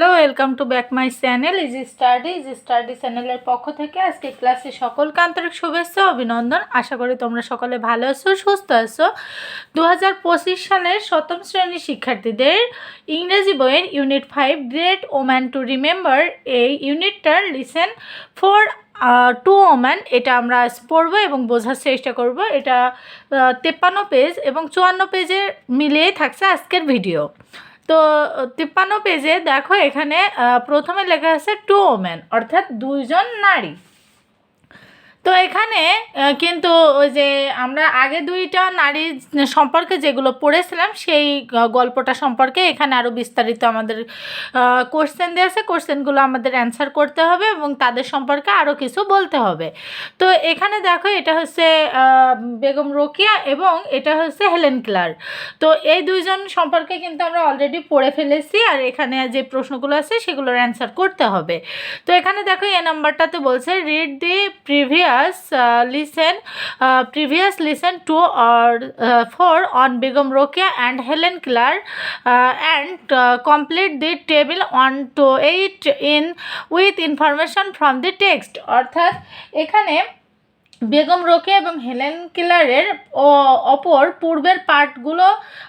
Hello welcome to back my channel easy study easy study চ্যানেলের পক্ষ থেকে আজকে ক্লাসে সকলকে আন্তরিক শুভেচ্ছা অভিনন্দন। আশা করি তোমরা সকলে ভালো আছো, সুস্থ আছো। দু হাজার পঁচিশ সালের সপ্তম শ্রেণির শিক্ষার্থীদের ইংরেজি বইয়ের unit five great woman to remember এই ইউনিটটার লিসেন ফোর টু ওম্যান এটা আমরা পড়ব এবং বোঝার চেষ্টা করব। এটা তেপ্পান্ন পেজ এবং চুয়ান্ন পেজে মিলিয়েই থাকছে আজকের ভিডিও তো তিপ্পান্ন পেজে দেখো এখানে প্রথমে লেখা আছে টু ওমেন অর্থাৎ দুইজন নারী। তো এখানে কিন্তু ওই যে আমরা আগে দুইটা নারী সম্পর্কে যেগুলো পড়েছিলাম, সেই গল্পটা সম্পর্কে এখানে আরও বিস্তারিত আমাদের কোশ্চেন দেওয়া আছে। কোশ্চেনগুলো আমাদের অ্যান্সার করতে হবে এবং তাদের সম্পর্কে আরও কিছু বলতে হবে। তো এখানে দেখো, এটা হচ্ছে বেগম রোকিয়া এবং এটা হচ্ছে হেলেন ক্লার তো এই দুইজন সম্পর্কে কিন্তু আমরা অলরেডি পড়ে ফেলেছি আর এখানে যে প্রশ্নগুলো আছে সেগুলোর অ্যান্সার করতে হবে। তো এখানে দেখো, এ নাম্বারটাতে বলছে read the previous lesson previous lesson two or four on Begum Rokeya and Helen Keller and complete the table on two eight in with information from the text অর্থাৎ, এখানে বেগম রোকে এবং হেলেন কিলারের অপর পূর্বের পার্টগুলো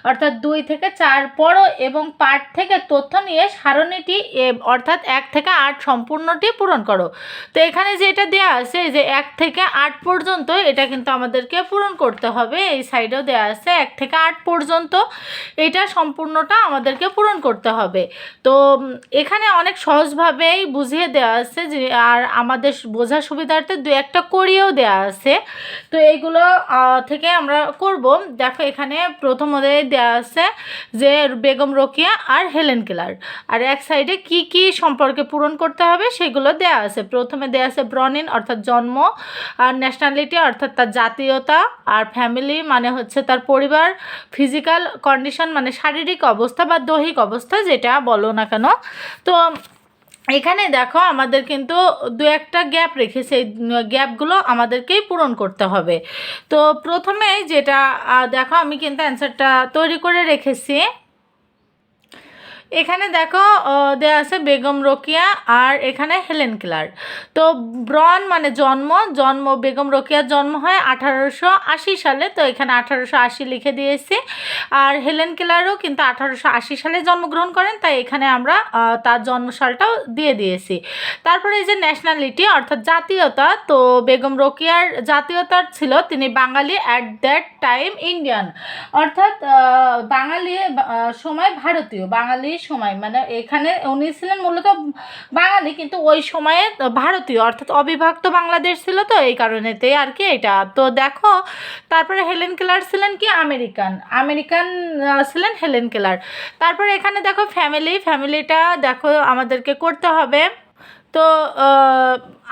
অর্থাৎ দুই থেকে চার পড়ো এবং পার্ট থেকে তথ্য নিয়ে সারণীটি অর্থাৎ এক থেকে আট সম্পূর্ণটি পূরণ করো। তো এখানে যেটা দেওয়া আছে যে এক থেকে আট পর্যন্ত, এটা কিন্তু আমাদেরকে পূরণ করতে হবে। এই সাইডেও দেওয়া আছে এক থেকে আট পর্যন্ত, এটা সম্পূর্ণটা আমাদেরকে পূরণ করতে হবে। তো এখানে অনেক সহজভাবেই বুঝিয়ে দেওয়া আছে যে, আর আমাদের বোঝার সুবিধার্থে দু একটা করিয়েও দেওয়া আছে। তো এইগুলো থেকে আমরা করব। দেখো এখানে প্রথম ওদের দেওয়া আছে যে বেগম রোকিয়া আর হেলেন কেলার। আর এক সাইডে কি কি সম্পর্কে পূরণ করতে হবে সেগুলো দেওয়া আছে। প্রথমে দেওয়া আছে ব্রনিন অর্থাৎ জন্ম, আর ন্যাশনালিটি অর্থাৎ তার জাতীয়তা, আর ফ্যামিলি মানে হচ্ছে তার পরিবার ফিজিক্যাল কন্ডিশন মানে শারীরিক অবস্থা বা দৈহিক অবস্থা যেটা বলো না কেন। তো এখানে দেখো আমাদের কিন্তু দু একটা গ্যাপ রেখে সেই গ্যাপগুলো আমাদেরকেই পূরণ করতে হবে। তো প্রথমে যেটা দেখো আমি কিন্তু অ্যান্সারটা তৈরি করে রেখেছি। এখানে দেখো দেয়া আছে বেগম রোকিয়া আর এখানে হেলেন ক্লার। তো ব্রন মানে জন্ম জন্ম, বেগম রোকিয়ার জন্ম হয় আঠারোশো আশি সালে, তো এখানে আঠারোশো আশি লিখে দিয়েছি। আর হেলেন কেলারও কিন্তু আঠারোশো আশি সালে জন্মগ্রহণ করেন, তাই এখানে আমরা তার জন্মসালটাও দিয়ে দিয়েছি। তারপরে এই যে ন্যাশনালিটি অর্থাৎ জাতীয়তা, তো বেগম রোকিয়ার জাতীয়তার ছিল, তিনি Bangali at that time Indian অর্থাৎ বাঙালি সময় ভারতীয়, বাঙালি সময় মানে এখানে উনি ছিলেন মূলত বাঙালি, কিন্তু ওই সময়ে ভারতীয়, অর্থাৎ অবিভক্ত বাংলাদেশ ছিল তো এই কারণেতে আর কি এটা। তো দেখো, তারপরে হেলেন কেলার ছিলেন কি? আমেরিকান। আমেরিকান ছিলেন হেলেন কেলার। তারপরে এখানে দেখো ফ্যামিলি ফ্যামিলিটা দেখো আমাদেরকে করতে হবে। তো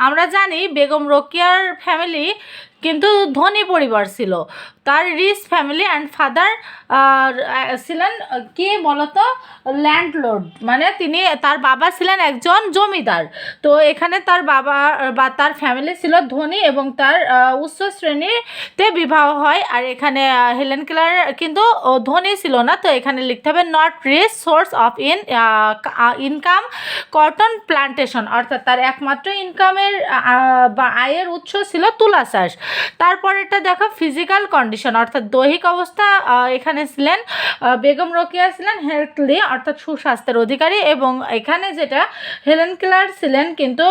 আমরা জানি বেগম রোকিয়ার ফ্যামিলি কিন্তু ধনী পরিবার ছিল। তার রিস ফ্যামিলি অ্যান্ড ফাদার ছিলেন কি বলতো ল্যান্ডলর্ড মানে তিনি তার বাবা ছিলেন একজন জমিদার। তো এখানে তার বাবা, বা তার ফ্যামিলি ছিল ধনী এবং তার উচ্চ শ্রেণীতে বিবাহ হয়। আর এখানে হেলেন কেলার কিন্তু ধনী ছিল না। তো এখানে লিখতে হবে not Rhys source of in income cotton plantation অর্থাৎ তার একমাত্র ইনকামের বা আয়ের উৎস ছিল তুলা চাষ। তারপরেরটা দেখো ফিজিক্যাল কন্ডিশন অর্থাৎ দৈহিক অবস্থা এখানে ছিলেন বেগম রোকিয়া ছিলেন হেলথলি অর্থাৎ সুস্বাস্থ্যের অধিকারী এবং এখানে যেটা, হেলেন ক্লার ছিলেন কিন্তু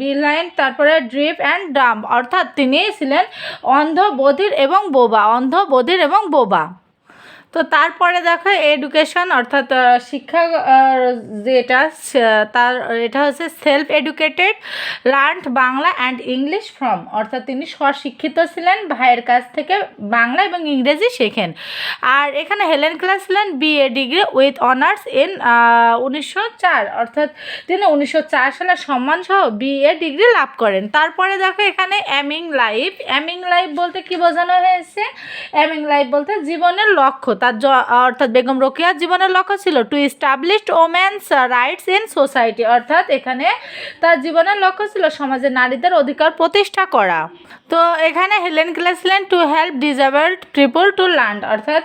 বিলাইন, তারপরে ড্রিপ অ্যান্ড ড্রাম অর্থাৎ তিনি ছিলেন অন্ধ বধির এবং বোবা, অন্ধ বধির এবং বোবা। তো তারপরে দেখো এডুকেশন অর্থাৎ শিক্ষা যেটা তার, এটা হচ্ছে self educated learned Bangla and English from অর্থাৎ তিনি স্বশিক্ষিত ছিলেন, ভাইয়ের কাছ থেকে বাংলা এবং ইংরেজি শেখেন। আর এখানে হেলেন ক্লাস ছিলেন BA degree with honours in উনিশশো চার, অর্থাৎ তিনি উনিশশো চার সালে সম্মানসহ বিএ ডিগ্রি লাভ করেন। তারপরে দেখো এখানে অ্যামিং লাইফ অ্যামিং লাইফ বলতে কি বোঝানো হয়েছে? অ্যামিং লাইফ বলতে জীবনের লক্ষ্য। তার অর্থাৎ বেগম রোকেয়ার জীবনের লক্ষ্য ছিল to establish women's rights in society অর্থাৎ এখানে তার জীবনের লক্ষ্য ছিল সমাজে নারীদের অধিকার প্রতিষ্ঠা করা। তো এখানে হেলেন ক্লার ছিলেন to help disabled people to learn অর্থাৎ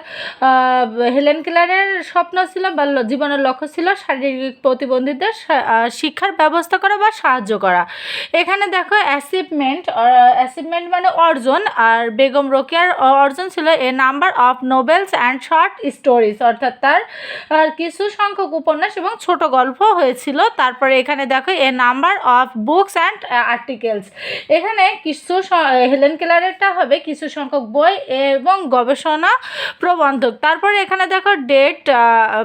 হেলেন ক্লারের স্বপ্ন ছিল বা জীবনের লক্ষ্য ছিল শারীরিক প্রতিবন্ধীদের শিক্ষার ব্যবস্থা করা বা সাহায্য করা। এখানে দেখো অ্যাচিভমেন্ট অ্যাচিভমেন্ট মানে অর্জন, আর বেগম রোকেয়ার অর্জন ছিল a number of novels and short stories অর্থাৎ তার কিছু সংখ্যক উপন্যাস এবং ছোট গল্প হয়েছিল। তারপরে এখানে দেখো a number of books and articles এখানে কিছু হেলেন কেলারেরটা হবে, কিছু সংখ্যক বই এবং গবেষণা প্রবন্ধক। তারপরে এখানে দেখো ডেট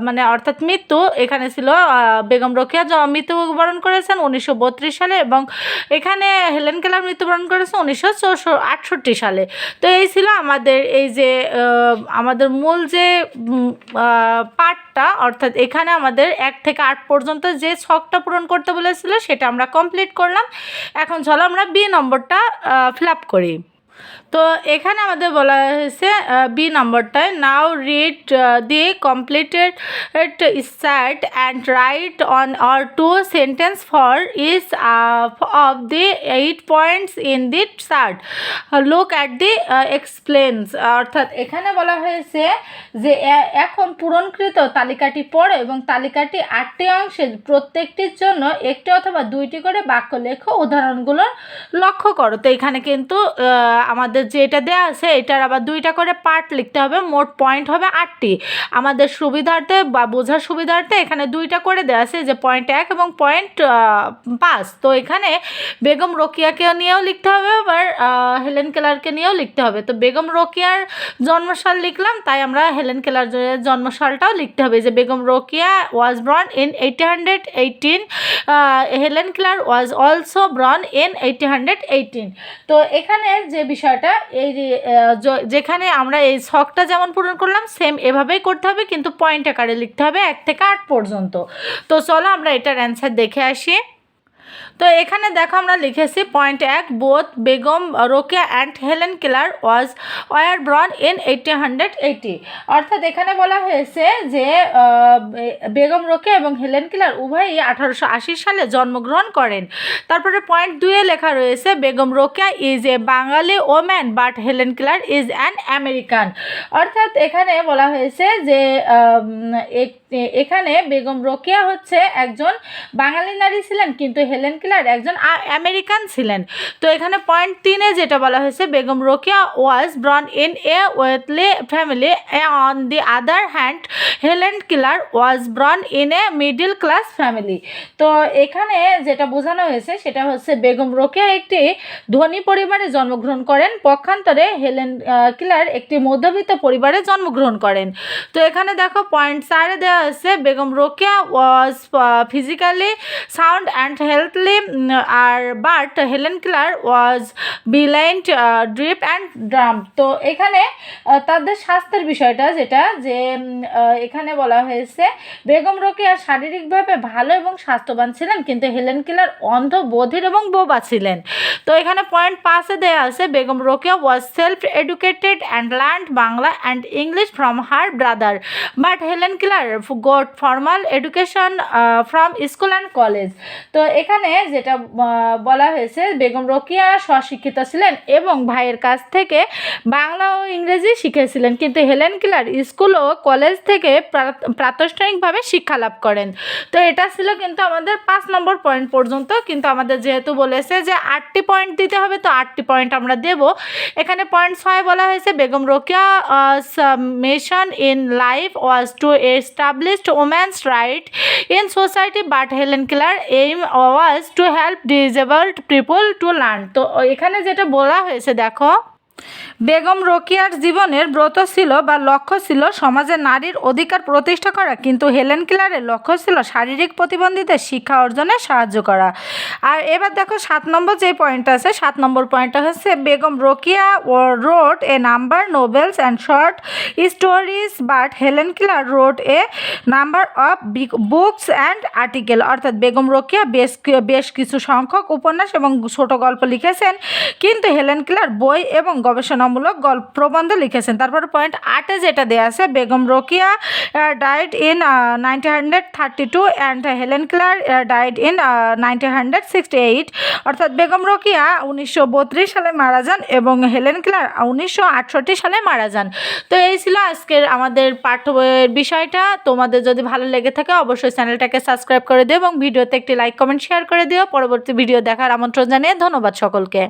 মানে অর্থাৎ মৃত্যু, এখানে ছিল বেগম রোকেয়া মৃত্যুবরণ করেছেন উনিশশো বত্রিশ সালে এবং এখানে হেলেন কেলার মৃত্যুবরণ করেছে উনিশশো সালে। তো এই ছিল আমাদের, এই যে আমাদের মূল যে পার্টটা অর্থাৎ এখানে আমাদের এক থেকে আট পর্যন্ত যে ছকটা পূরণ করতে বলেছিল, সেটা আমরা কমপ্লিট করলাম। এখন চলো আমরা বি নম্বরটা ফিল আপ করি। তো এখানে আমাদের বলা হয়েছে B নম্বরটায় now read the completed chart and write one or two sentences for each of the eight points in the chart look at the explains অর্থাৎ এখানে বলা হয়েছে যে এখন পূরণকৃত তালিকাটি পড়ো এবং তালিকাটি আটটি অংশে প্রত্যেকটির জন্য একটি অথবা দুইটি করে বাক্য লেখো উদাহরণগুলোর লক্ষ্য করো। তো এখানে কিন্তু আমাদের যেটা দেওয়া আছে, এটার আবার দুইটা করে পার্ট লিখতে হবে, মোট পয়েন্ট হবে আটটি। আমাদের সুবিধার্থে বা বোঝার সুবিধার্থে এখানে দুইটা করে দেওয়া আছে যে পয়েন্ট এক এবং পয়েন্ট পাঁচ। তো এখানে বেগম রোকিয়াকে নিয়েও লিখতে হবে, আবার হেলেন কেলারকে নিয়েও লিখতে হবে। তো বেগম রোকিয়ার জন্মসাল লিখলাম, তাই আমরা হেলেন কেলার জন্মসালটাও লিখতে হবে। যে Begum Rokeya was born in eighty hundred eighteen Helen Keller was also born in eighty hundred eighteen তো এখানে যে বিষয়টা এই আহ, য- যেখানে আমরা এই শখটা যেমন পূরণ করলাম সেম এভাবেই করতে হবে কিন্তু পয়েন্ট আকারে লিখতে হবে এক থেকে আট পর্যন্ত। তো চলো আমরা এটার অ্যান্সার দেখে আসি। তো এখানে দেখো আমরা লিখেছি পয়েন্ট এক both Begum, Rokeya and Helen Keller was were born in eighty hundred eighty অর্থাৎ এখানে বলা হয়েছে যে বেগম, রোকেয়া এবং হেলেন কেলার উভয়ই আঠারোশো আশি সালে জন্মগ্রহণ করেন। তারপরে পয়েন্ট দুয়ে লেখা রয়েছে, Begum, Rokeya is a Bangali woman but Helen Keller is an American অর্থাৎ এখানে বলা হয়েছে যে এক- এখানে বেগম রোকেয়া হচ্ছে একজন বাঙালি নারী ছিলেন, কিন্তু হেলেন কিলার একজন আমেরিকান ছিলেন। তো এখানে পয়েন্ট তিনে যেটা বলা হয়েছে, Begum Rokeya was born in a ওয়েথলি family on the other hand Helen Keller was born in a middle class family তো এখানে যেটা বোঝানো হয়েছে, সেটা হচ্ছে বেগম রোকেয়া একটি ধনী পরিবারে জন্মগ্রহণ করেন, পক্ষান্তরে হেলেন কিলার একটি মধ্যবিত্ত পরিবারে জন্মগ্রহণ করেন। তো এখানে দেখো পয়েন্ট চারে দেওয়া আছে Begum Rokeya was physically sound and healthy R but Helen Keller was blind deaf and drum তো এখানে তাদের স্বাস্থ্যের বিষয়টা যেটা, যে এখানে বলা হয়েছে বেগম রোকেয়া শারীরিকভাবে ভালো এবং স্বাস্থ্যবান ছিলেন, কিন্তু হেলেন কিলার অন্ধ বধির এবং বোবা ছিলেন। তো এখানে পয়েন্ট পাঁচে দেওয়া আছে Begum Rokeya was self educated and learn Bangla and English from her brother but Helen Keller got formal education from school and college. তো এখানে যেটা বলা হয়েছে, বেগম রোকিয়া স্বশিক্ষিত ছিলেন এবং ভাইয়ের কাছ থেকে বাংলা ও ইংরেজি শিখেছিলেন। কিন্তু হেলেন কিলার স্কুল ও কলেজ থেকে প্রা- প্রাতিষ্ঠানিকভাবে শিক্ষা লাভ করেন। তো এটা ছিল কিন্তু আমাদের পাঁচ নম্বর পয়েন্ট পর্যন্ত। কিন্তু আমাদের যেহেতু বলেছে যে আটটি পয়েন্ট দিতে হবে, তো আটটি পয়েন্ট আমরা দেব। এখানে পয়েন্ট ছয় বলা হয়েছে, Begum Rokeya mission in life was to establish women's right in society but Helen Keller aim was to help disabled people to learn. তো এখানে যেটা বলা হয়েছে, দেখো বেগম রোকিয়ার জীবনের ব্রত ছিল বা লক্ষ্য ছিল সমাজে নারীর অধিকার প্রতিষ্ঠা করা, কিন্তু হেলেন কিলারের লক্ষ্য ছিল শারীরিক প্রতিবন্ধীদের শিক্ষা অর্জনে সাহায্য করা। আর এবার দেখো সাত নম্বর যে পয়েন্ট আছে, সাত নম্বর পয়েন্টটা হচ্ছে বেগম রোকিয়া ও wrote a number novels and short stories but Helen Keller wrote a number of books and article অর্থাৎ বেগম রোকিয়া বেশ বেশ কিছু সংখ্যক উপন্যাস এবং ছোট গল্প লিখেছেন, কিন্তু হেলেন কিলার বই এবং গবেষণামূলক গল্প প্রবন্ধ লিখেছেন। তারপরে পয়েন্ট আটে যেটা দেওয়া আছে, Begum Rokeya died in nineteen hundred thirty two and Helen Keller died in nineteen hundred sixty eight অর্থাৎ বেগম রোকিয়া উনিশশো বত্রিশ সালে মারা যান এবং হেলেন ক্লার উনিশশো আটষট্টি সালে মারা যান। তো এই ছিল আজকের আমাদের বইয়ের বিষয়টা। তোমাদের যদি ভালো লেগে থাকে অবশ্যই চ্যানেলটাকে সাবস্ক্রাইব করে দিও এবং ভিডিওতে একটি লাইক কমেন্ট শেয়ার করে দিও। পরবর্তী ভিডিও দেখার আমন্ত্রণ জানিয়ে ধন্যবাদ সকলকে।